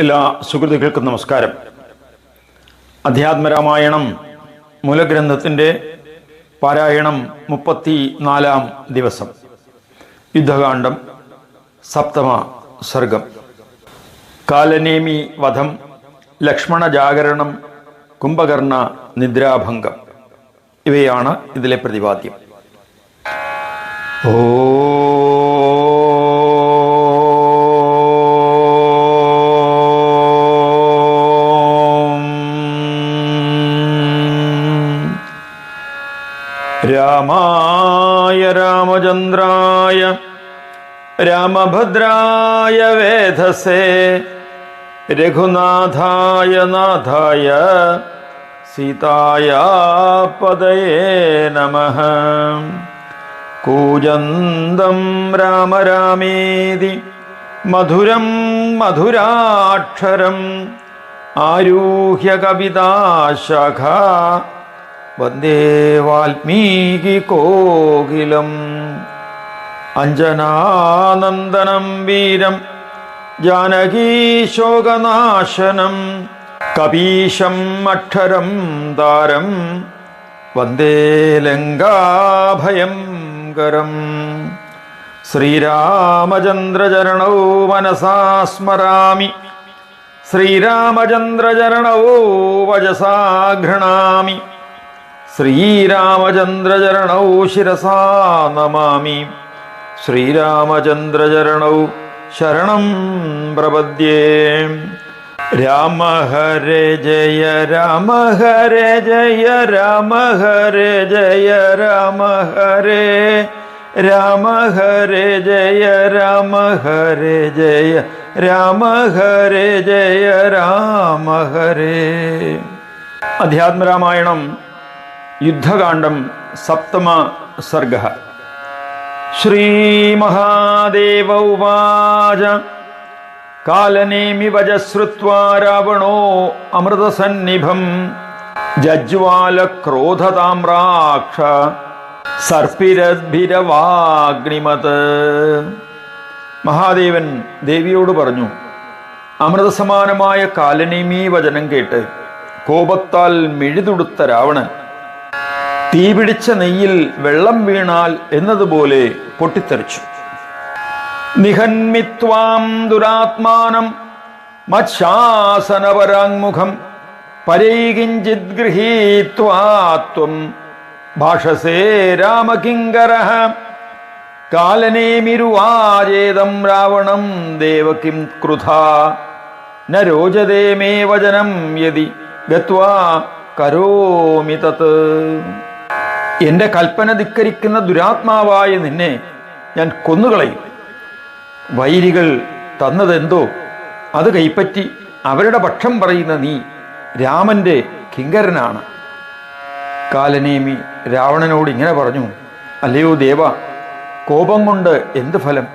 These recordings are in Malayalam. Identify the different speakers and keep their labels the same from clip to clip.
Speaker 1: എല്ലാ സുഹൃത്തുക്കൾക്കും നമസ്കാരം. അധ്യാത്മരാമായണം മൂലഗ്രന്ഥത്തിന്റെ പാരായണം മുപ്പത്തി നാലാം ദിവസം. യുദ്ധകാന്ഡം സപ്തമ സർഗം. കാലനേമി വധം ലക്ഷ്മണ ജാഗരണം കുംഭകർണ നിദ്രാഭംഗം. ഇവയാണ് ഇതിലെ പ്രതിപാദ്യം. ഓം രാമചന്ദ്രായ രാമഭദ്രായ വേധസേ രഘുനാഥായ നാഥായ സീതായ പദയേ നമഃ കൂജന്തം രാമ രാമേതി മധുരം മധുരാക്ഷരം ആരൂഹ്യ കവിതാശാഖ വന്ദേ കോകിലം. അഞ്ജനാനന്ദനം വീരം ജാനകീശോകനാശനം കപീശം അക്ഷരം താരം വന്ദേ ലങ്കാഭയങ്കരം ശ്രീരാമചന്ദ്രചരണോ മനസാ സ്മരാമി ശ്രീരാമചന്ദ്രചരണോ വജസാ ഗൃണാമി. ശ്രീരാമചന്ദ്രചരണൗ ശിരസാ നമാമി. ശ്രീരാമചന്ദ്രചരണൗ ശരണം പ്രപദ്യേ. രാമ ഹരേ ജയ രാമ ഹരേ ജയ രാമ ഹരേ ജയ രാമ ഹരേ. രാമ ഹരേ ജയ രാമ ഹരേ ജയ രാമ ഹരേ ജയ രാമ ഹരേ. അധ്യാത്മരാമായണം യുദ്ധകാന്ഡം സപ്തമ സർഗ. ശ്രീമഹാദേവ ഉവാച. കാലനേമി വജശ്രുത്വാ രാവണോ അമൃതസന്നിഭം. ജജ്വാല ക്രോധതാമ്രാക്ഷ സർപ്പിരദ്ഭിരവാഗ്നിമത് മഹാദേവൻ ദേവിയോട് പറഞ്ഞു അമൃതസമാനമായ കാലനേമി വചനം കേട്ട് കോപത്താൽ മിഴുതുടുത്ത രാവണൻ തീപിടിച്ച നെയ്യിൽ വെള്ളം വീണാൽ എന്നതുപോലെ പൊട്ടിത്തെറിച്ചു. നിഹന്മിത്വാം ദുരാത്മാനം മത്ശാസനപരാങ്മുഖം പരൈകിഞ്ചിത് ഗൃഹീത്വാത്വം ഭാഷസേ രാമകിങ്കര. കാലനേമിരുവാചേതം രാവണം ദേവകിം ക്രുധ. ന രോചതേ മേ വചനം യതി ഗത്വാ കരോമി തത്. എന്റെ കൽപ്പന ധിക്കരിക്കുന്ന ദുരാത്മാവായ നിന്നെ ഞാൻ കൊന്നുകളയും. വൈരികൾ തന്നതെന്തോ അത് കൈപ്പറ്റി അവരുടെ പക്ഷം പറയുന്ന നീ രാമന്റെ കിങ്കരനാണ്. കാലനേമി രാവണനോട് ഇങ്ങനെ പറഞ്ഞു അല്ലയോ ദേവ കോപം കൊണ്ട് എന്ത് ഫലം?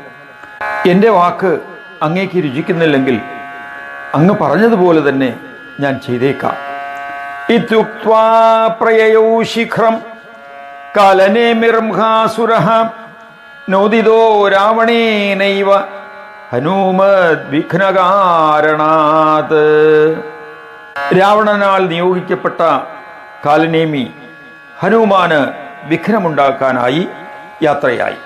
Speaker 1: എന്റെ വാക്ക് അങ്ങേക്ക് രുചിക്കുന്നില്ലെങ്കിൽ അങ്ങ് പറഞ്ഞതുപോലെ തന്നെ ഞാൻ ചെയ്തേക്കാം. ഇത്യുക്വാ പ്രയോ ശിഖരം കാലനേമിർമുഖാസുര നോദിതോ രാവണേനൈവ ഹനുമദ്വിഘ്നകാരണാത്. രാവണനാൽ നിയോഗിക്കപ്പെട്ട കാലനേമി ഹനുമാന് വിഘ്നമുണ്ടാക്കാനായി യാത്രയായി.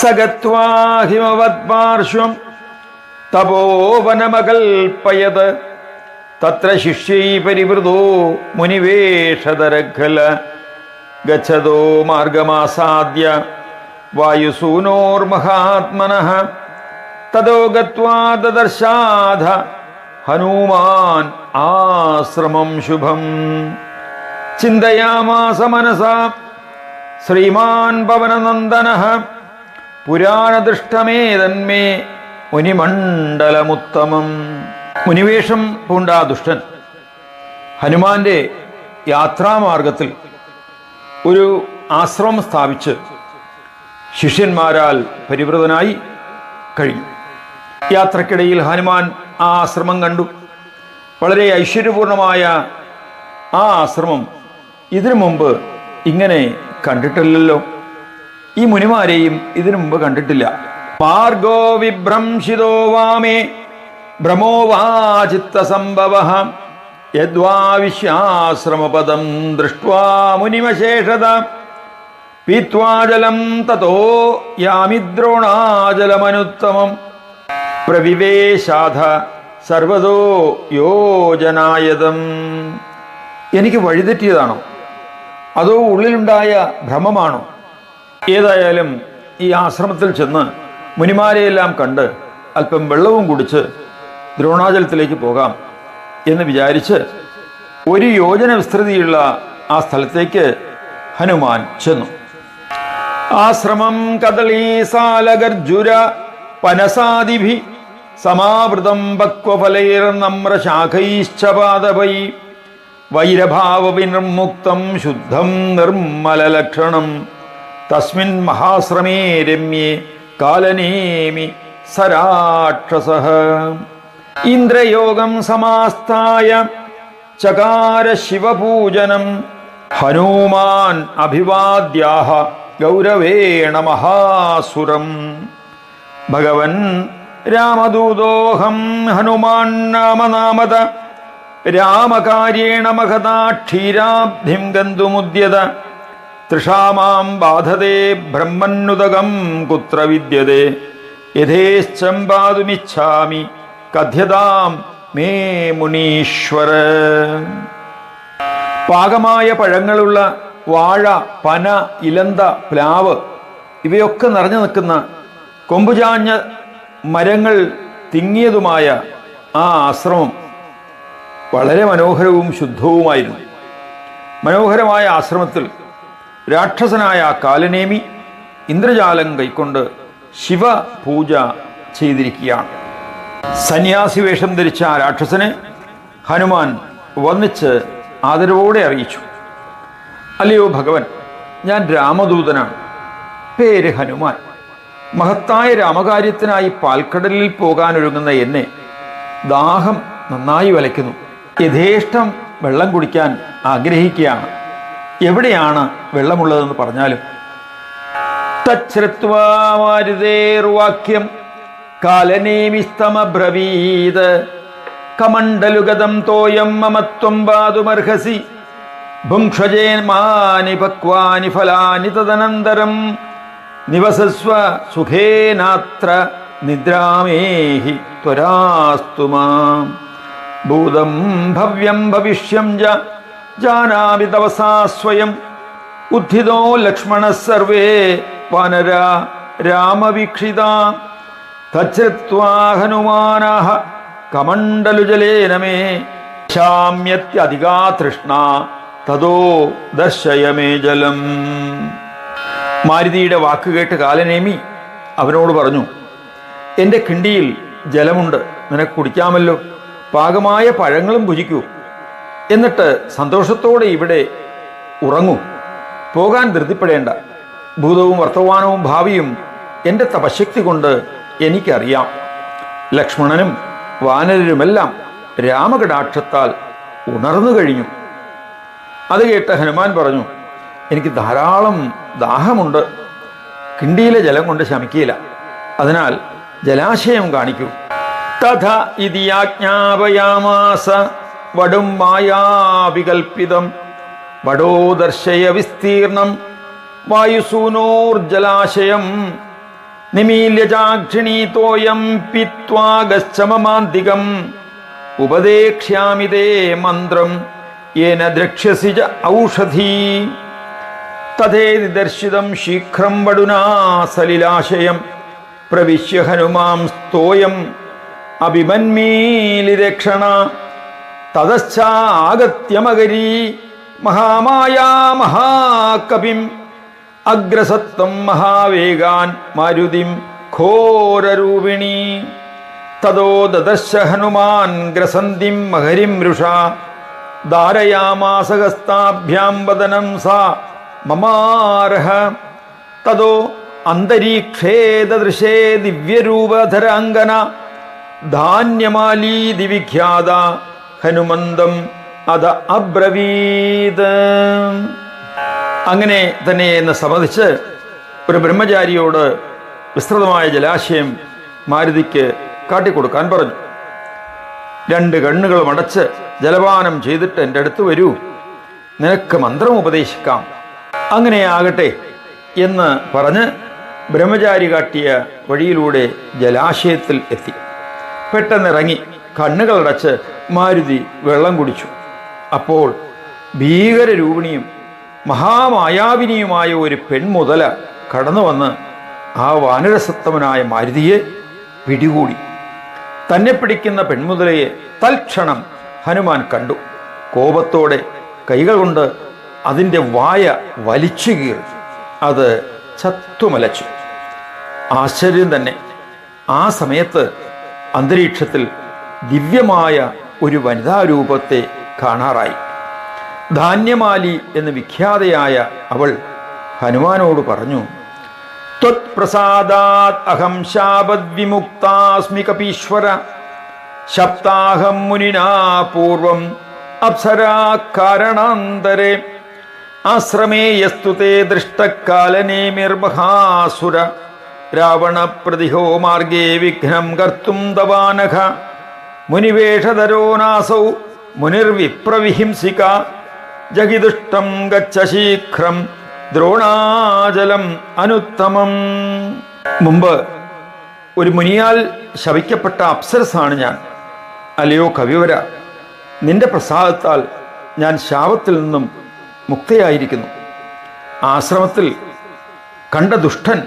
Speaker 1: സഗത്വാഹിമവത്പാർശ്വം തപോവനമകൽപ്പയത് തത്ര ശിഷ്യൈ പരിവൃതോ മുനിവേഷധരഖല. ഗച്ഛതോ മാർഗമാസാദ്യ വായുസൂനോർമഹാത്മനഃ തതോ ഗത്വാ ദദർശാധ ഹനുമാൻ ആശ്രമം ശുഭം ചിന്തയാമാസ മനസാ ശ്രീമാൻ പവനനന്ദനഃ പുരാണദൃഷ്ടമേതന്മേ മുനിമണ്ഡലമുത്തമം മുനിവേഷം പൂണ്ട ദുഷ്ടൻ. ഹനുമാന്റെ യാത്രാമാർഗത്തിൽ ഒരു ആശ്രമം സ്ഥാപിച്ച് ശിഷ്യന്മാരാൽ പരിവൃതനായി കഴിഞ്ഞു. യാത്രക്കിടയിൽ ഹനുമാൻ ആ ആശ്രമം കണ്ടു. വളരെ ഐശ്വര്യപൂർണമായ ആ ആശ്രമം ഇതിനു മുമ്പ് ഇങ്ങനെ കണ്ടിട്ടില്ലല്ലോ. ഈ മുനിമാരെയും ഇതിനു മുമ്പ് കണ്ടിട്ടില്ല. പാർഗോ വിഭ്രംശിതോ വാമേ ഭ്രമോവാചിത്തസംഭവ യദ്വാ വിശ്യാശ്രമപദം ദൃഷ്ട്വാ മുനിമശേഷത. പീത്വാജലം തതോ യാമി ദ്രോണാജലമനുത്തമം. പ്രവിവേശാധ സർവതോ യോജനായതം. എനിക്ക് വഴിതെറ്റിയതാണോ? അതോ ഉള്ളിലുണ്ടായ ഭ്രമമാണോ? ഏതായാലും ഈ ആശ്രമത്തിൽ ചെന്ന് മുനിമാരെയെല്ലാം കണ്ട് അല്പം വെള്ളവും കുടിച്ച് ദ്രോണാചലത്തിലേക്ക് പോകാം. എന്ന് വിചാരിച്ച് ഒരു യോജന വിസ്തൃതിയുള്ള ആ സ്ഥലത്തേക്ക് ഹനുമാൻ ചെന്നു. ആശ്രമം കദളീസാലഗർജുര പനസാദിഭി സമാവൃതം പക്വഫലൈർനമ്രശാഖൈശ്ച പാദപൈ വൈരഭാവവിനിർമുക്തം ശുദ്ധം നിർമ്മലലക്ഷണം തസ്മിൻ മഹാശ്രമേ രമ്യേ കാലനേമി സരാക്ഷസ. ഇന്ദ്രയോഗം സമാസ്ഥായ ചകാര ശിവപൂജനം ഹനുമാൻ അഭിവാദ്യാഹ ഗൗരവേണ മഹാസുരം. ഭഗവൻ രാമദൂതോഹം ഹനുമാൻ നാമനാമത രാമകാര്യേണ മഹതാ ക്ഷീരാബ്ധിം ഗന്ധുമുദ്യത തൃഷാമാം ബാധതേ ബ്രഹ്മന്നുതകം കുത്ര വിദ്യതേ. യഥേശ്ചം പാതുമിച്ഛാമി കഥ്യതാം മേ മുനീശ്വര. പാകമായ പഴങ്ങളുള്ള വാഴ പന ഇലന്ത പ്ലാവ് ഇവയൊക്കെ നിറഞ്ഞു നിൽക്കുന്ന കൊമ്പുചാഞ്ഞ മരങ്ങൾ തിങ്ങിയതുമായ ആ ആശ്രമം വളരെ മനോഹരവും ശുദ്ധവുമായിരുന്നു. മനോഹരമായ ആശ്രമത്തിൽ രാക്ഷസനായ കാലനേമി ഇന്ദ്രജാലം കൈക്കൊണ്ട് ശിവപൂജ ചെയ്തിരിക്കുകയാണ്. സന്യാസി വേഷം ധരിച്ച ആ രാക്ഷസനെ ഹനുമാൻ വന്നിച്ച് ആദരവോടെ അറിയിച്ചു. അല്ലയോ ഭഗവൻ ഞാൻ രാമദൂതനാണ്. പേര് ഹനുമാൻ. മഹത്തായ രാമകാര്യത്തിനായി പാൽക്കടലിൽ പോകാനൊരുങ്ങുന്ന എന്നെ ദാഹം നന്നായി വലയ്ക്കുന്നു. യഥേഷ്ടം വെള്ളം കുടിക്കാൻ ആഗ്രഹിക്കുകയാണ്. എവിടെയാണ് വെള്ളമുള്ളതെന്ന് പറഞ്ഞാലും. തച്ഛ്രുവാരുതേർവാക്യം കാലനേമിസ്തമബ്രവീത്. കമണ്ഡലുഗതം തോയം മമത്വം പാതുമർഹസി ഭുങ്ക്ഷജേന്മാനി പക്വാനി ഫലാനി തദനന്തരം. നിവസസ്വ സുഖേനാത്ര നിദ്രാമേഹി ത്വരാസ്തു മാം. ഭൂതം ഭവ്യം ഭവിഷ്യം ജ ജാനാമി തവസാ സ്വയം. ഉദ്ധിതോ ലക്ഷ്മണ സർവേ വാനര രാമവീക്ഷിത. തച്ഛ്രുത്വാ ഹനുമാനാഹ കമണ്ഡലുജലേന മേ ശാമ്യത്യധികാ തതോ ദർശയമേ ജലം മാരുതിയുടെ വാക്കുകേട്ട് കാലനേമി അവനോട് പറഞ്ഞു എന്റെ കിണ്ടിയിൽ ജലമുണ്ട് നിനക്ക് കുടിക്കാമല്ലോ പാകമായ പഴങ്ങളും ഭുജിക്കൂ. എന്നിട്ട് സന്തോഷത്തോടെ ഇവിടെ ഉറങ്ങൂ. പോകാൻ ധൃതിപ്പെടേണ്ട. ഭൂതവും വർത്തമാനവും ഭാവിയും എന്റെ തപശക്തി കൊണ്ട് എനിക്കറിയാം. ലക്ഷ്മണനും വാനരരുമെല്ലാം രാമകടാക്ഷത്താൽ ഉണർന്നു കഴിഞ്ഞു. അത് കേട്ട് ഹനുമാൻ പറഞ്ഞു എനിക്ക് ധാരാളം ദാഹമുണ്ട്. കിണ്ടിയിലെ ജലം കൊണ്ട് ശമിക്കില്ല അതിനാൽ ജലാശയം കാണിക്കൂ. തഥ ഇതിയാജ്ഞാപയാമാസ വടും മായാവികൽപ്പിതം. വടോ ദർശയ വിസ്തീർണം വായുസൂനോർജലാശയം നിമീല്യ ചാക്ഷിണീ തോയം പിത്വാ ഗച്ഛമമാന്തികം ഉപദേക്ഷ്യാമി തേ മന്ത്രം യേന ദ്രക്ഷ്യസി ച ഔഷധി തഥേതി ദർശിതം ശീഘ്രം വടുനാ സലിലാശയം പ്രവിശ്യ ഹനുമാം സ്തോയം അഭിമന്മീലിരക്ഷണ തതശ്ചാഗത്യമകരീ മഹാമായാ മഹാകവിം അഗ്രസത്വം മഹാവേഗാൻ മരുതിം ഘോരരൂപിണി. തതോ ദദശ ഹനുമാൻ ഗ്രസന്തിം മഹരിം രുഷ ധാരയാമാസഹസ്താഭ്യാം വദനം സാ മമാർഹ തതോ അന്തരീക്ഷേ ദൃശേ ദിവ്യരൂപധരാംഗന. ധാന്യമാലീതി വിഖ്യാത ഹനുമന്തം അത അബ്രവീത്. അങ്ങനെ തന്നെ എന്ന് സമ്മതിച്ച് ഒരു ബ്രഹ്മചാരിയോട് വിസ്തൃതമായ ജലാശയം മാരുതിക്ക് കാട്ടിക്കൊടുക്കാൻ പറഞ്ഞു. രണ്ട് കണ്ണുകൾ അടച്ച് ജലപാനം ചെയ്തിട്ട് എന്റെ അടുത്ത് വരൂ. നിനക്ക് മന്ത്രം ഉപദേശിക്കാം. അങ്ങനെ ആകട്ടെ എന്ന് പറഞ്ഞ് ബ്രഹ്മചാരി കാട്ടിയ വഴിയിലൂടെ ജലാശയത്തിൽ എത്തി. പെട്ടെന്നിറങ്ങി കണ്ണുകളടച്ച് മാരുതി വെള്ളം കുടിച്ചു. അപ്പോൾ ഭീകര ഭീകരരൂപിണിയും മഹാമായാവിനിയുമായ ഒരു പെൺമുതല കടന്നു വന്ന് ആ വാനരസത്തമനായ മാരുതിയെ പിടികൂടി. തന്നെ പിടിക്കുന്ന പെൺമുതലയെ തൽക്ഷണം ഹനുമാൻ കണ്ടു. കോപത്തോടെ കൈകൾ കൊണ്ട് അതിന്റെ വായ വലിച്ചു കീറി. അത് ചത്തുമലച്ചു. ആശ്ചര്യം തന്നെ. ആ സമയത്ത് അന്തരീക്ഷത്തിൽ ദിവ്യമായ ഒരു വനിതാരൂപത്തെ കാണാറായി. ധാന്യമാലി എന്ന് വിഖ്യാതയായ അവൾ ഹനുമാനോട് പറഞ്ഞു ത്വത്പ്രസാദാത് അഹം ശാപദ്വിമുക്താസ്മി കപീശ്വര ശബ്ദാഹം മുനിനാ പൂർവം അപ്സരാ കാരണാന്തരെ ആശ്രമേ യസ്തു തേ ദൃഷ്ടകാലനേമിർമഹാസുര രാവണ പ്രതിഹോ മാർഗേ വിഘ്നം കർത്തും ദവാനഘ മുനിവേഷധരോ നാസൗ മുനിർവിപ്രവിഹിംസിക ജഗിദുഷ്ടം ഗച്ഛ ശീഘ്രം ദ്രോണാചലം അനുത്തമം. മുമ്പ് ഒരു മുനിയാൽ ശവിക്കപ്പെട്ട അപ്സരസാണ് ഞാൻ. അല്ലയോ കവിവര നിന്റെ പ്രസാദത്താൽ ഞാൻ ശാപത്തിൽ നിന്നും മുക്തയായിരിക്കുന്നു. ആശ്രമത്തിൽ കണ്ട ദുഷ്ടൻ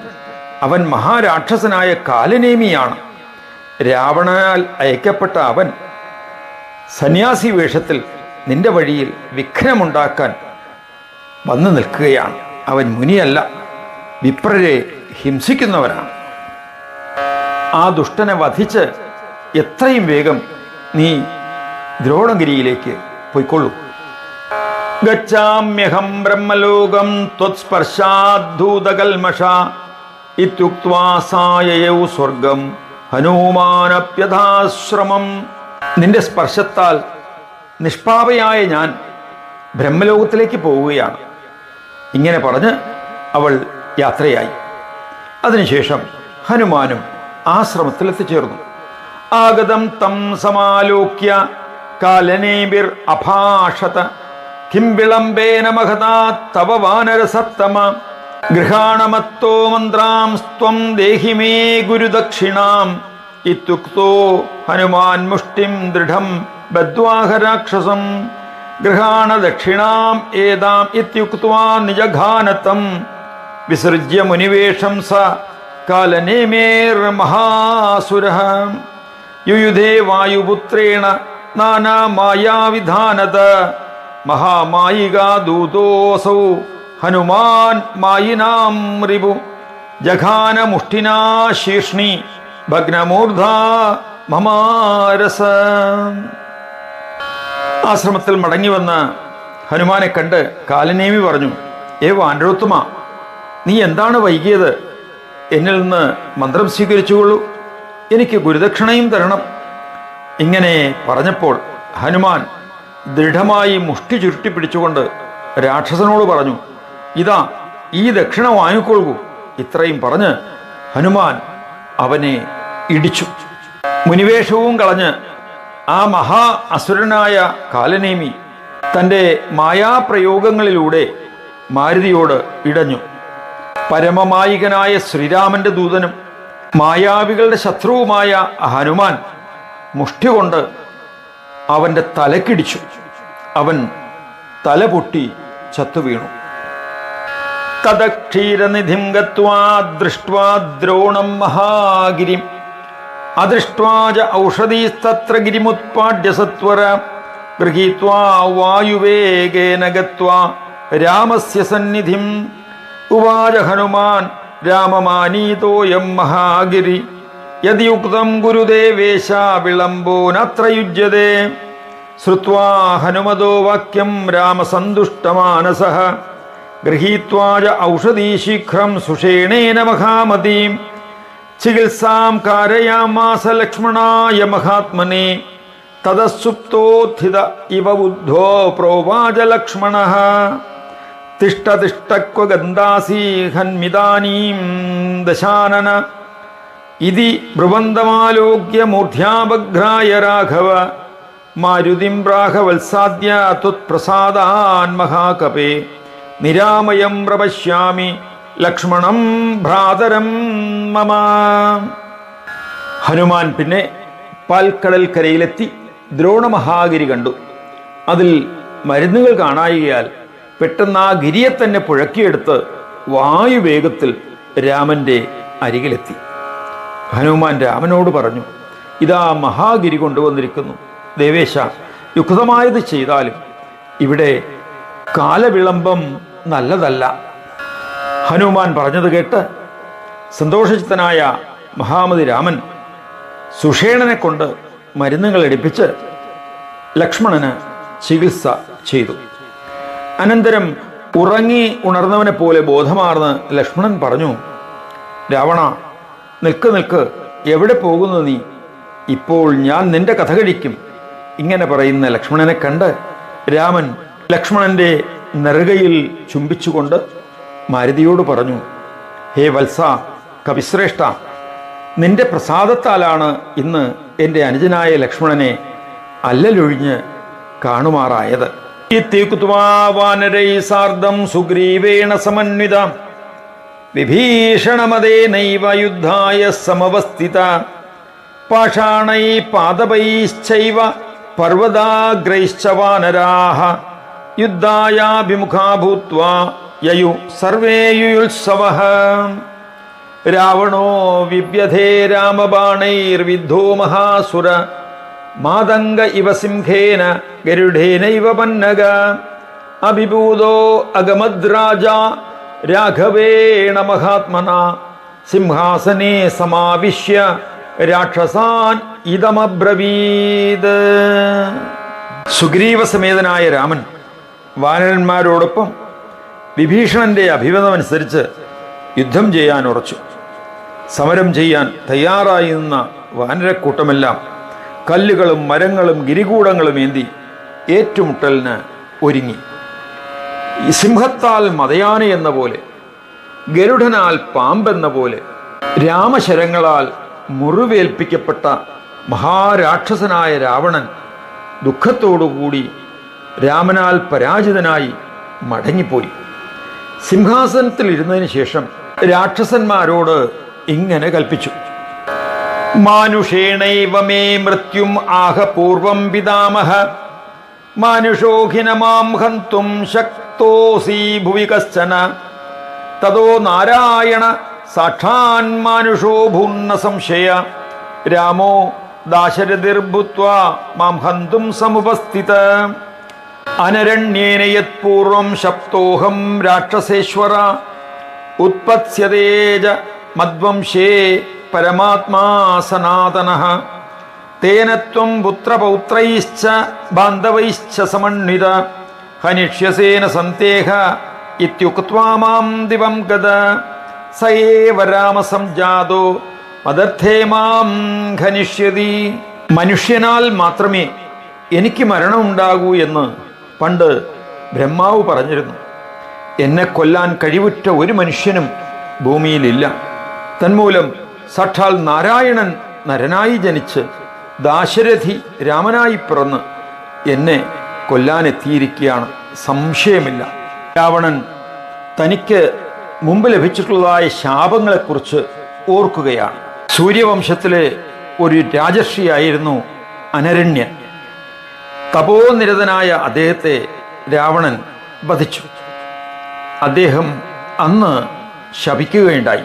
Speaker 1: അവൻ മഹാരാക്ഷസനായ കാലനേമിയാണ്. രാവണനാൽ അയക്കപ്പെട്ട അവൻ സന്യാസി വേഷത്തിൽ നിന്റെ വഴിയിൽ വിഘ്നമുണ്ടാക്കാൻ വന്നു നിൽക്കുകയാണ്. അവൻ മുനിയല്ല വിപ്രരെ ഹിംസിക്കുന്നവരാണ് ആ ദുഷ്ടനെ വധിച്ച് എത്രയും വേഗം നീ ദ്രോണഗിരിയിലേക്ക് പോയിക്കൊള്ളൂ. ഗച്ഛാമ്യഹം ബ്രഹ്മലോകം ത്വത്സ്പർശാദ്ധൂതകൽമഷ ഇത്യുക്വാസായയൗ സ്വർഗം ഹനുമാനപ്യഥാശ്രമം. നിന്റെ സ്പർശത്താൽ നിഷ്പാപയായ ഞാൻ ബ്രഹ്മലോകത്തിലേക്ക് പോവുകയാണ്. ഇങ്ങനെ പറഞ്ഞ് അവൾ യാത്രയായി. അതിനുശേഷം ഹനുമാനും ആശ്രമത്തിൽ എത്തിച്ചേർന്നു ആഗതം തം സമാലോക്യ കാലനേബിർ അഭാഷത. കിം വിളംബേന മഹതാ തവ വാനരസത്തമ. ഗൃഹാണമത്തോ മന്ത്രാം സ്ത്വം ദേഹി മേ ഗുരുദക്ഷിണാം. ഇത്യുക്തോ ഹനുമാൻ മുഷ്ടിം ദൃഢം ബദ്വാഹരാക്ഷസം ഗൃഹാണ ദക്ഷിണാം ഏതാം ഇത്യുക്വാ നിജഘാനത്തം. വിസൃജ്യ മുനിവേഷം സ കാലനേമേർമഹാസുര യുയുധേ വായുപുത്രേണ നാനാമായാവിധാനത മഹാമായികാ ദൂതോസൗ ഹനുമാൻ മായിനാം റിപു. ജഘാനമുഷ്ടിനാ ശീർഷ്ണി ഭഗ്നമൂർധ മമാരസ. ആശ്രമത്തിൽ മടങ്ങി വന്ന് ഹനുമാനെ കണ്ട് കാലനേമി പറഞ്ഞു ഏ വാനരോത്തുമ നീ എന്താണ് വൈകിയത്? എന്നിൽ നിന്ന് മന്ത്രം സ്വീകരിച്ചുകൊള്ളൂ. എനിക്ക് ഗുരുദക്ഷിണയും തരണം. ഇങ്ങനെ പറഞ്ഞപ്പോൾ ഹനുമാൻ ദൃഢമായി മുഷ്ടി ചുരുട്ടി പിടിച്ചുകൊണ്ട് രാക്ഷസനോട് പറഞ്ഞു ഇതാ ഈ ദക്ഷിണ വാങ്ങിക്കൊള്ളൂ ഇത്രയും പറഞ്ഞ് ഹനുമാൻ അവനെ ഇടിച്ചു. മുനിവേഷവും കളഞ്ഞ് ആ മഹാ അസുരനായ കാലനേമി തന്റെ മായാപ്രയോഗങ്ങളിലൂടെ മാരുതിയോട് ഇടഞ്ഞു. പരമമായികനായ ശ്രീരാമന്റെ ദൂതനും മായാവികളുടെ ശത്രുവുമായ ഹനുമാൻ മുഷ്ടി കൊണ്ട് അവന്റെ തലക്കിടിച്ചു. അവൻ തല പൊട്ടി ചത്തുവീണു തദക്ഷീരനിധിം ഗത്വാ ദൃഷ്ട്വാ ദ്രോണം മഹാഗിരിം അദൃഷ്ട്വാച ഔഷധീസ്തത്ര ഗിരിമുത്പാഡ്യസത്വര ഗൃഹീത്വാ വായുവേഗേന ഗത്വാ രാമസ്യ സന്നിധിം. ഉവാച ഹനുമാൻ രാമമാനീതോയം മഹാഗിരി. യതിയുക്തം ഗുരുദേവേശ വിളംബോ നത്ര യുജ്യതേ ശ്രുത്വാ ഹനുമതോ വാക്യം രാമസന്തുഷ്ടമാനസ. ഗൃഹീത്വാച ഔഷധീ ശീഘ്രം സുഷേണേന മഹാമതീം. ചികിത്സാം കാരയാമാസ ലക്ഷ്മണായ മഹാത്മനെ തതസുപ്തോത്ഥിത ഇവ ബുദ്ധോ പ്രോവാച ലക്ഷ്മണ. തിഷ്ട തിഷ്ടക്വ ഗന്ധാസി ഹന്മിതാനീം ദശാനന. ഇതി ബ്രുവന്തമാലോക്യ മൂർധ്യാപഘ്രായ രാഘവ. മാരുതിം പ്രാഹവത്സാദ്യ ത്വത്പ്രസാദാൻ മഹാകപേ. നിരാമയം പ്രപശ്യാമി ലക്ഷ്മണം ഭ്രാതരം മമ. ഹനുമാൻ പിന്നെ പാൽക്കടൽ കരയിലെത്തി ദ്രോണമഹാഗിരി കണ്ടു. അതിൽ മരുന്നുകൾ കാണായികയാൽ പെട്ടെന്ന് ആ ഗിരിയെ തന്നെ പുഴക്കിയെടുത്ത് വായുവേഗത്തിൽ രാമന്റെ അരികിലെത്തി. ഹനുമാൻ രാമനോട് പറഞ്ഞു ഇതാ മഹാഗിരി കൊണ്ടുവന്നിരിക്കുന്നു. ദേവേശ യുക്തമായത് ചെയ്താലും ഇവിടെ കാലവിളംബം നല്ലതല്ല. ഹനുമാൻ പറഞ്ഞത് കേട്ട് സന്തോഷചിത്തനായ മഹാമതി രാമൻ സുഷേണനെ കൊണ്ട് മരുന്നുകൾ എടുപ്പിച്ച് ലക്ഷ്മണന് ചികിത്സ ചെയ്തു. അനന്തരം ഉറങ്ങി ഉണർന്നവനെ പോലെ ബോധമാർന്ന് ലക്ഷ്മണൻ പറഞ്ഞു രാവണ നിൽക്ക് നിൽക്ക്. എവിടെ പോകുന്നു നീ? ഇപ്പോൾ ഞാൻ നിന്റെ കഥ കഴിക്കും. ഇങ്ങനെ പറയുന്ന ലക്ഷ്മണനെ കണ്ട് രാമൻ ലക്ഷ്മണന്റെ നെറുകയിൽ ചുംബിച്ചുകൊണ്ട് മാരുതിയോട് പറഞ്ഞു ഹേ വത്സ കവിശ്രേഷ്ഠ നിന്റെ പ്രസാദത്താലാണ് ഇന്ന് എന്റെ അനുജനായ ലക്ഷ്മണനെ അല്ലലൊഴിഞ്ഞ് കാണുമാറായത്. സാർദ്ധം സുഗ്രീവേണ സമന്വിത വിഭീഷണമതേനൈവ യുദ്ധായ സമവസ്ഥിത പാഷാണൈ പാദപൈശ്ചൈവ പർവതാഗ്രൈശ്ച വാനരാഹ യുദ്ധായാഭിമുഖാ ഭൂത്വാ യയു സർവേ യുയുത്സവഃ രാവണോ വിവ്യധേ രാമബാണൈർവിദ്ധോ മഹാസുര. മാതംഗ ഇവ സിംഹേന ഗരുഡേനൈവ പന്നഗ. അഭിഭൂതോ അഗമദ്രാജ രാഘവേണ മഹാത്മന. സിംഹാസനെ സമാവിശ്യ രാക്ഷസാൻ ഇതമബ്രവീത്. സുഗ്രീവസമേതനായ രാമൻ വാനരന്മാരോടൊപ്പം വിഭീഷണന്റെ അഭിമതമനുസരിച്ച് യുദ്ധം ചെയ്യാൻ ഉറച്ചു. സമരം ചെയ്യാൻ തയ്യാറായി നിന്ന വാനരക്കൂട്ടമെല്ലാം കല്ലുകളും മരങ്ങളും ഗിരികൂടങ്ങളും ഏന്തി ഏറ്റുമുട്ടലിന് ഒരുങ്ങി. സിംഹത്താൽ മതയാന എന്ന പോലെ ഗരുഡനാൽ പാമ്പെന്ന പോലെ രാമശരങ്ങളാൽ മുറിവേൽപ്പിക്കപ്പെട്ട മഹാരാക്ഷസനായ രാവണൻ ദുഃഖത്തോടുകൂടി രാമനാൽ പരാജിതനായി മടങ്ങിപ്പോയി. സിംഹാസനത്തിൽ ഇരുന്നതിന് ശേഷം രാക്ഷസന്മാരോട് ഇങ്ങനെ കൽപ്പിച്ചു. മാനുഷേണൈവമേ മൃത്യും ആഹ പൂർവം പിതാമഹ മാനുഷോഹിനമാം ഹന്തും ശക്തോസി ഭുവി കശ്ചന. തതോ നാരായണ സാക്ഷാൻ മാനുഷോ ഭൂന്ന സംശയ. രാമോ ദാശരഥിർഭൂത്വ മാം ഹന്തും സമുപസ്ഥിത. അനരണ്യേന ശബ്ദോഹം രാക്ഷസേശ്വര ഉത്പത്സ്യതേജ മദ്വംശേ പരമാത്മാ സനാതന. തേന ത്വം പുത്രപൗത്രൈശ്ച ബാന്ധവൈശ്ച സമന്വിത ഹനിഷ്യസേന സന്തേഹ ഇത്യുക്വാമാം ദിവം ഗത. സ ഏവ രാമസംജാതോ മദർത്ഥേ മാം ഖനിഷ്യതി മനുഷ്യനാൽ മാത്രമേ എനിക്ക് മരണമുണ്ടാകൂ എന്ന് പണ്ട് ബ്രഹ്മാവ് പറഞ്ഞിരുന്നു എന്നെ കൊല്ലാൻ കഴിവുറ്റ ഒരു മനുഷ്യനും ഭൂമിയിലില്ല. തന്മൂലം സാക്ഷാൽ നാരായണൻ നരനായി ജനിച്ച് ദാശരഥി രാമനായി പിറന്ന് എന്നെ കൊല്ലാനെത്തിയിരിക്കുകയാണ് സംശയമില്ല. രാവണൻ തനിക്ക് മുമ്പ് ലഭിച്ചിട്ടുള്ളതായ ശാപങ്ങളെക്കുറിച്ച് ഓർക്കുകയാണ്. സൂര്യവംശത്തിലെ ഒരു രാജർഷിയായിരുന്നു അനരണ്യൻ. തപോനിരതനായ അദ്ദേഹത്തെ രാവണൻ വധിച്ചു. അദ്ദേഹം അന്ന് ശപിക്കുകയുണ്ടായി.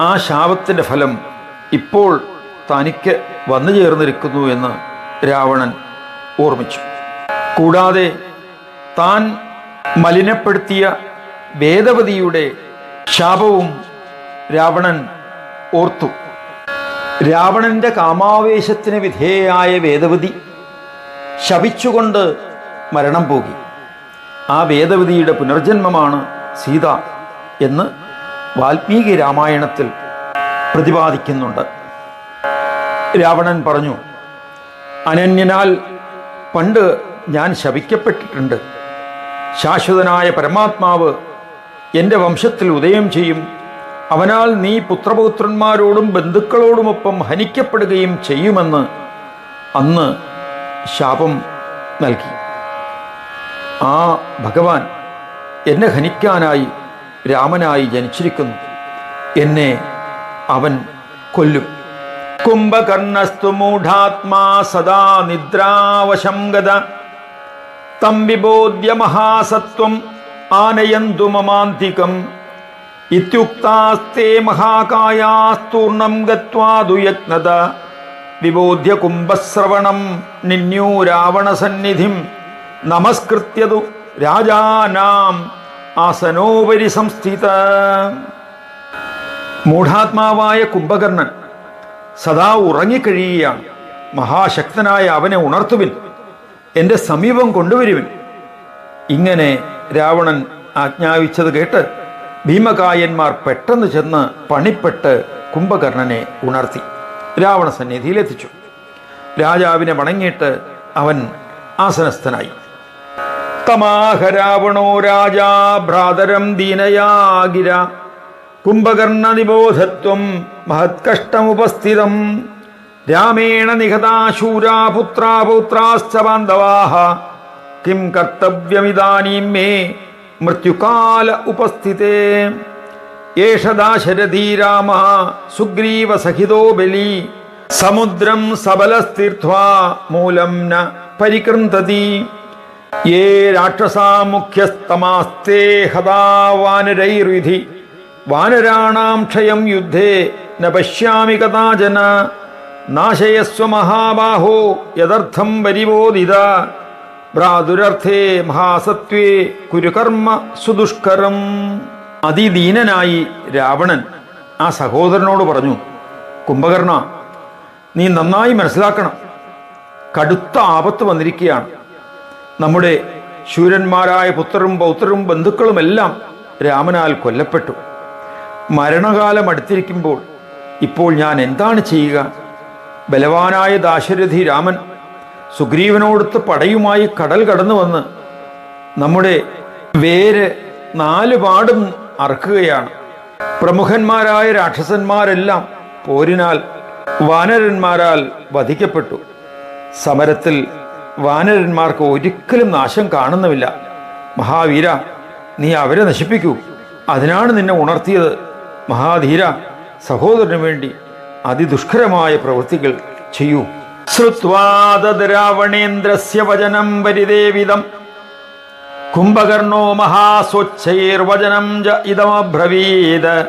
Speaker 1: ആ ശാപത്തിന്റെ ഫലം ഇപ്പോൾ തനിക്ക് വന്നു ചേർന്നിരിക്കുന്നു എന്ന് രാവണൻ ഓർമ്മിച്ചു. കൂടാതെ താൻ മലിനപ്പെടുത്തിയ വേദവതിയുടെ ശാപവും രാവണൻ ഓർത്തു. രാവണന്റെ കാമാവേശത്തിന് വിധേയയായ വേദവതി ശപിച്ചുകൊണ്ട് മരണം പോകി. ആ വേദവതിയുടെ പുനർജന്മമാണ് സീത എന്ന് വാൽമീകി രാമായണത്തിൽ പ്രതിപാദിക്കുന്നുണ്ട്. രാവണൻ പറഞ്ഞു അനന്യനാൽ പണ്ട് ഞാൻ ശപിക്കപ്പെട്ടിട്ടുണ്ട്. ശാശ്വതനായ പരമാത്മാവ് എന്റെ വംശത്തിൽ ഉദയം ചെയ്യും. അവനാൽ നീ പുത്രപൗത്രന്മാരോടും ബന്ധുക്കളോടുമൊപ്പം ഹനിക്കപ്പെടുകയും ചെയ്യുമെന്ന് അന്ന് ശാപം നൽകി. ആ ഭഗവാൻ എന്നെ ഹനിക്കാനായി രാമനായി ജനിച്ചിരിക്കുന്നു. എന്നെ അവൻ കൊല്ലും. കുംഭകർണസ്തു മൂഢാത്മാ സദാ നിദ്രാവശം ഗത. തം വിബോധ്യ മഹാസത്വം ആനയന്തു മമാന്തികം. ഇത്യുക്താസ്തേ മഹാകായാസ്തൂർണം ഗത്വാദുയജ്ഞത വിബോധ്യ കുംഭശ്രവണം നിന്യൂ രാവണസന്നിധിം നമസ്കൃത്യതു രാജാനാം ആസനോപരി സംസ്ഥിത. മൂഢാത്മാവായ കുംഭകർണൻ സദാ ഉറങ്ങിക്കഴിയുകയാണ് മഹാശക്തനായ അവനെ ഉണർത്തുവിൻ. എന്റെ സമീപം കൊണ്ടുവരുവിൻ. ഇങ്ങനെ രാവണൻ ആജ്ഞാപിച്ചത് കേട്ട് ഭീമകായന്മാർ പെട്ടെന്ന് ചെന്ന് പണിപ്പെട്ട് കുംഭകർണനെ ഉണർത്തി. രാവണ സന്നിധിയിൽ എത്തിച്ചു രാജാവിനെ വണങ്ങിയിട്ട് അവൻ ആസനസ്ഥനായി. തമാഹ രാവണോ രാജാ ഭ്രാതരം ദീനയാഗിര കുംഭകർണ നിബോധത്വം മഹത്കഷ്ടമുപസ്ഥിതം. രാമേണ നിഹതാശൂരാ പുത്രാ പൗത്രാശ്ച ബാന്ധവാः കിം കർത്തവ്യമിതാനീം മേ മൃത്യുകാല ഉപസ്ഥിതേ. ഏഷ ശരധീരാമ രാമ സുഗ്രീവസഹിതോ ബലി. സമുദ്രം സബലസ്ഥിർത്വാ മൂലം ന പരികൃന്തതി യേ രാക്ഷസാ മുഖ്യസ്തമാസ്തേ ഹതാ വാനരൈർവിധി വാനരാണാം ക്ഷയം യുദ്ധേ ന പശ്യാമി കഥാചന നാശയസ്വ മഹാബാഹോ യദർത്ഥം പരിബോധിത. ഭ്രാതുരർത്ഥേ മഹാസത്വേ കുരുകർമ്മ സുദുഷ്കരം. അതിദീനനായി രാവണൻ ആ സഹോദരനോട് പറഞ്ഞു കുംഭകർണ നീ നന്നായി മനസ്സിലാക്കണം. കടുത്ത ആപത്ത് വന്നിരിക്കുകയാണ്. നമ്മുടെ ശൂരന്മാരായ പുത്രരും പൗത്രരും ബന്ധുക്കളുമെല്ലാം രാമനാൽ കൊല്ലപ്പെട്ടു. മരണകാലം അടുത്തിരിക്കുമ്പോൾ ഇപ്പോൾ ഞാൻ എന്താണ് ചെയ്യുക? ബലവാനായ ദാശരഥി രാമൻ സുഗ്രീവനോടുത്ത് പടയുമായി കടൽ കടന്നു വന്ന് നമ്മുടെ വേര് നാല് പാടും അറക്കുകയാണ്. പ്രമുഖന്മാരായ രാക്ഷസന്മാരെല്ലാം പോരിനാൽ വാനരന്മാരാൽ വധിക്കപ്പെട്ടു. സമരത്തിൽ വാനരന്മാർക്ക് ഒരിക്കലും നാശം കാണുന്നുമില്ല. മഹാവീര നീ അവരെ നശിപ്പിക്കൂ. അതിനാണ് നിന്നെ ഉണർത്തിയത്. മഹാധീര സഹോദരന് വേണ്ടി അതിദുഷ്കരമായ പ്രവൃത്തികൾ ചെയ്യൂ. ശ്രുത്വാദത് രാവണേന്ദ്രസ്യ വചനം പരിദേവിതം കുംഭകർണോ മഹാസ്വച്ഛൈർവചനം ഇതമബ്രവീത്.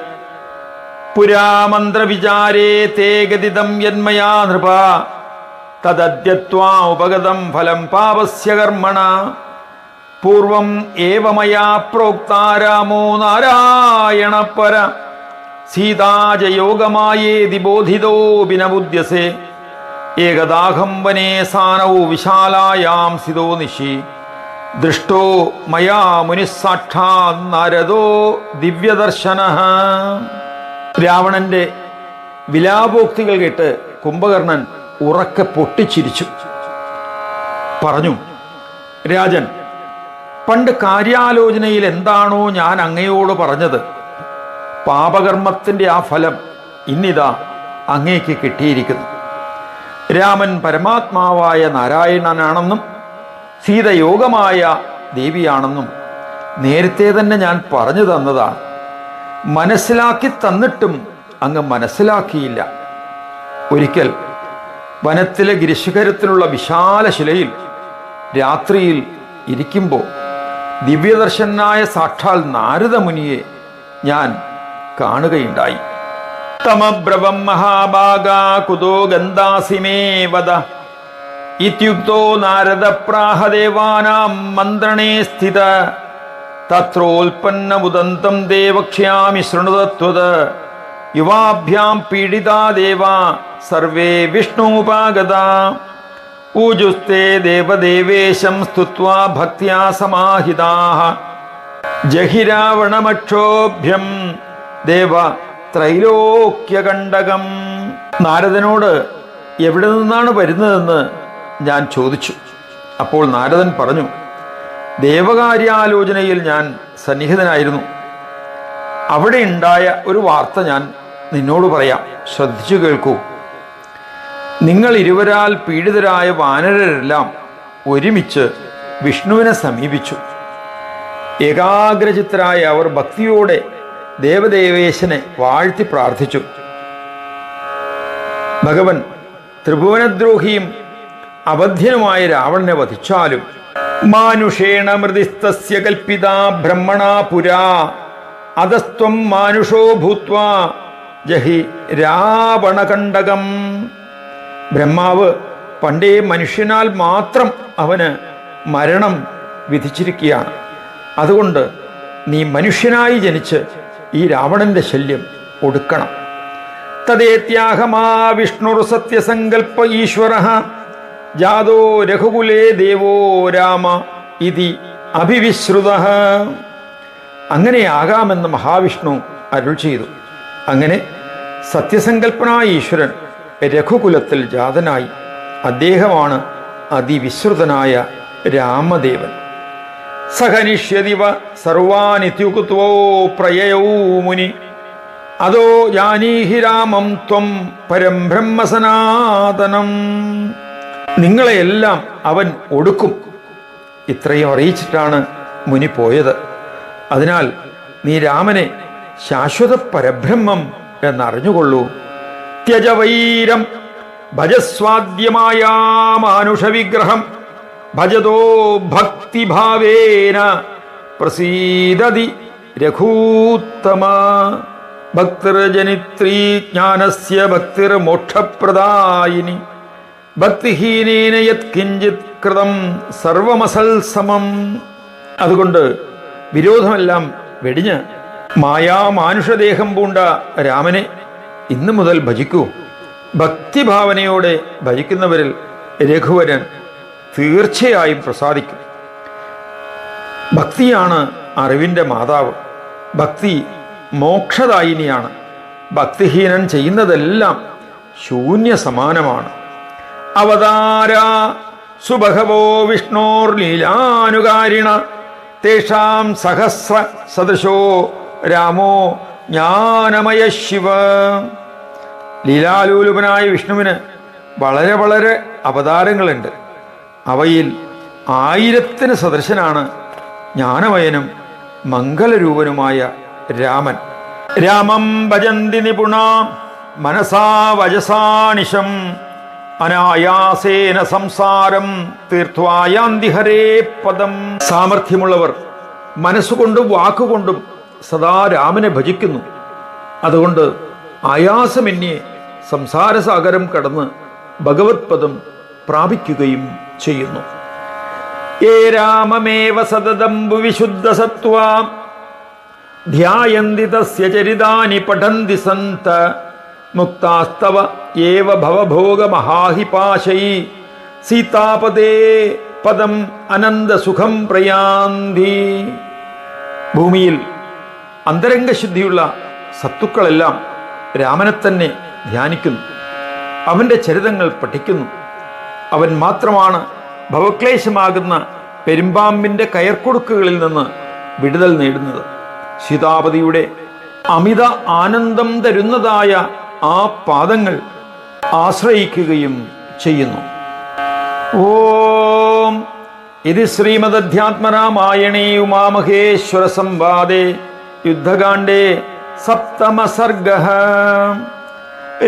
Speaker 1: പുരാമന്ത്രവിചാരേ തേ ഗതിതം യന്മയാ നൃപ. തദ്യത്വാ ഉപഗതം ഫലം പാപസ്യ കർമ്മണ. പൂർവം ഏവമയാ പ്രോക്താ രാമോ നാരായണ പര. സീതാജയോഗമായേതി ബോധിതോ ബിനബുദ്ധ്യസേ. ഏകദാഹം വനേ സാനവും വിശാലായാം സിതോ നിശി. ദൃഷ്ടോ മയാ മുനിസാക്ഷാ നാരദോ ദിവ്യദർശന. രാവണന്റെ വിലാപോക്തികൾ കേട്ട് കുംഭകർണൻ ഉറക്കെ പൊട്ടിച്ചിരിച്ചു. പറഞ്ഞു രാജൻ പണ്ട് കാര്യാലോചനയിൽ എന്താണോ ഞാൻ അങ്ങയോട് പറഞ്ഞത്. പാപകർമ്മത്തിന്റെ ആ ഫലം ഇന്നിതാ അങ്ങേക്ക് കിട്ടിയിരിക്കുന്നു. രാമൻ പരമാത്മാവായ നാരായണനാണെന്നും സീത യോഗമായ ദേവിയാണെന്നും നേരത്തെ തന്നെ ഞാൻ പറഞ്ഞു തന്നതാണ്. മനസ്സിലാക്കി തന്നിട്ടും അങ്ങ് മനസ്സിലാക്കിയില്ല. ഒരിക്കൽ വനത്തിലെ ഗിരിശിഖരത്തിലുള്ള വിശാല ശിലയിൽ രാത്രിയിൽ ഇരിക്കുമ്പോൾ ദിവ്യദർശനായ സാക്ഷാൽ നാരദമുനിയെ ഞാൻ കാണുകയുണ്ടായി. തമബ്രവം മഹാഭാഗാ കുതോ ഗന്ധാസിമേവദ വദ ഇത്യുക്തോ നാരദ പ്രാഹദേവാനാം മന്ത്രണേ സ്ഥിത തത്രോൽപ്പന്നമുദന്തം ദേവക്ഷ്യാമി ശൃണുതത്വത് യുവാഭ്യാം പീഡിതാ ദേവ സർവേ വിഷ്ണുപാഗത പൂജുസ്തേ ദേവദേവേശം സ്തുത്വാ ഭക്തിയാ സമാഹിതാഃ ജഹിരാവണമക്ഷോഭ്യം ദേവ ത്രൈലോക്യകണ്ടകം നാരദനോട് എവിടെ നിന്നാണ് വരുന്നതെന്ന് ഞാൻ ചോദിച്ചു. അപ്പോൾ നാരദൻ പറഞ്ഞു ദേവകാര്യാലോചനയിൽ ഞാൻ സന്നിഹിതനായിരുന്നു. അവിടെ ഉണ്ടായ ഒരു വാർത്ത ഞാൻ നിന്നോട് പറയാം. ശ്രദ്ധിച്ചു കേൾക്കൂ. നിങ്ങൾ ഇരുവരാൽ പീഡിതരായ വാനരരെല്ലാം ഒരുമിച്ച് വിഷ്ണുവിനെ സമീപിച്ചു. ഏകാഗ്രചിത്തരായ അവർ ഭക്തിയോടെ ദേവദേവേശനെ വാഴ്ത്തി പ്രാർത്ഥിച്ചു. ഭഗവൻ ത്രിഭുവനദ്രോഹിയും അബദ്ധ്യനുമായ രാവണനെ വധിച്ചാലും. മാനുഷേണ മൃതിസ്തസ്യ കൽപ്പിത ബ്രഹ്മണ പുരാ. അതസ്ത്വം മാനുഷോ ഭൂത്വ. ജഹി രാവണകണ്ടകം ബ്രഹ്മാവ് പണ്ടേ മനുഷ്യനാൽ മാത്രം അവന് മരണം വിധിച്ചിരിക്കുകയാണ്. അതുകൊണ്ട് നീ മനുഷ്യനായി ജനിച്ച് ഈ രാവണന്റെ ശല്യം ഒടുക്കണം. തദേത്യാഹമാ വിഷ്ണുർ സത്യസങ്കൽപ്പ ഈശ്വര. ജാതോ രഘുകുലേ ദേവോ രാമ ഇതി അഭിവിശ്രുത. അങ്ങനെയാകാമെന്ന് മഹാവിഷ്ണു അരുൾ ചെയ്തു. അങ്ങനെ സത്യസങ്കല്പനായ ഈശ്വരൻ രഘുകുലത്തിൽ ജാതനായി അദ്ദേഹമാണ് അതിവിശ്രുതനായ രാമദേവൻ. സഹനിഷ്യതിവ സർവാനിത്യുക്തോ പ്രയയൗ മുനി. അതോ ജാനീഹി രാമം ത്വം പരം ബ്രഹ്മസനാതനം നിങ്ങളെയെല്ലാം അവൻ ഒടുക്കും. ഇത്രയും അറിയിച്ചിട്ടാണ് മുനി പോയത്. അതിനാൽ നീ രാമനെ ശാശ്വത പരബ്രഹ്മം എന്നറിഞ്ഞുകൊള്ളൂ. ത്യജവൈരം ഭജസ്വാദ്യമായ മാനുഷവിഗ്രഹം ഭജതോ ഭക്തിഭാവേന പ്രസീദതി രഘൂത്തമ. ഭക്തിർജനിത്രീ ജ്ഞാനസ്യ ഭക്തിർമോക്ഷപ്രദായിനി. ഭക്തിഹീനേന കൃതം സർവമസൽ സമം. അതുകൊണ്ട് വിരോധമെല്ലാം വെടിഞ്ഞ് മായാമാനുഷദേഹം പൂണ്ട രാമനെ ഇന്നു മുതൽ ഭജിക്കൂ. ഭക്തിഭാവനയോടെ ഭജിക്കുന്നവരിൽ രഘുവരൻ തീർച്ചയായും പ്രസാദിക്കും. ഭക്തിയാണ് അറിവിന്റെ മാതാവ്. ഭക്തി മോക്ഷദായിനിയാണ്. ഭക്തിഹീനൻ ചെയ്യുന്നതെല്ലാം ശൂന്യ സമാനമാണ് അവതാര സുബഹവോ വിഷ്ണോർ ലീലാനുകാരിണ തേഷാം സഹസ്ര സദശോ രാമോ ജ്ഞാനമയ ശിവ. ലീലാലൂലുപനായ വിഷ്ണുവിന് വളരെ വളരെ അവതാരങ്ങളുണ്ട്. അവയിൽ ആയിരത്തിന് സദൃശനാണ് ജ്ഞാനമയനും മംഗലരൂപനുമായ രാമൻ. രാമം ഭജന്തി നിപുണ മനസാ വജസാനിശം. അനായാസേന സംസാരം തീർത്വായാന്തി ഹരേ പദം. സാമർഥ്യമുള്ളവർ മനസ്സുകൊണ്ടും വാക്കുകൊണ്ടും സദാ രാമനെ ഭജിക്കുന്നു. അതുകൊണ്ട് ആയാസമെന്നെ സംസാരസാഗരം കടന്ന് ഭഗവത് പദം പ്രാപിക്കുകയും ചെയ്യുന്നു. ഏ രാമമേവ സതദംബു വിശുദ്ധ സത്വാ. ധ്യായന്തി തസ്യ ചരിതാനി പഠന്തി സന്ത. മുക്താസ്തവ ഏവ ഭവഭോഗമഹാഹിപാശൈ സീതാപദേ പദം അനന്തസുഖം പ്രയാന്തി. ഭൂമിയിൽ അന്തരംഗശുദ്ധിയുള്ള സത്തുക്കളെല്ലാം രാമനെ തന്നെ ധ്യാനിക്കുന്നു. അവന്റെ ചരിതങ്ങൾ പഠിക്കുന്നു. അവൻ മാത്രമാണ് ഭവക്ലേശമാകുന്ന പെരുമ്പാമ്പിന്റെ കയർക്കൊടുക്കുകളിൽ നിന്ന് വിടുതൽ നേടുന്നത്. സീതാപതിയുടെ അമിത ആനന്ദം തരുന്നതായ ആ പാദങ്ങൾ ആശ്രയിക്കുകയും ചെയ്യുന്നു. ഓം ഇത് ശ്രീമദ്ധ്യാത്മരാമായണേ ഉമാമഹേശ്വര സംവാദേ യുദ്ധകാണ്ഡേ സപ്തമ സർഗ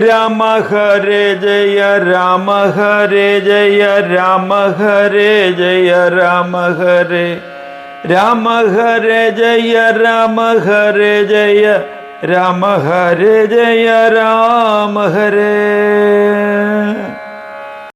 Speaker 1: രാമ ഹരേ ജയ രാമ ഹരേ ജയ രാമ ഹരേ ജയ രാമ ഹരേ രാമ ഹരേ ജയ രാമ ഹരേ ജയ. രാമ ഹരേ ജയ രാമ ഹരേ.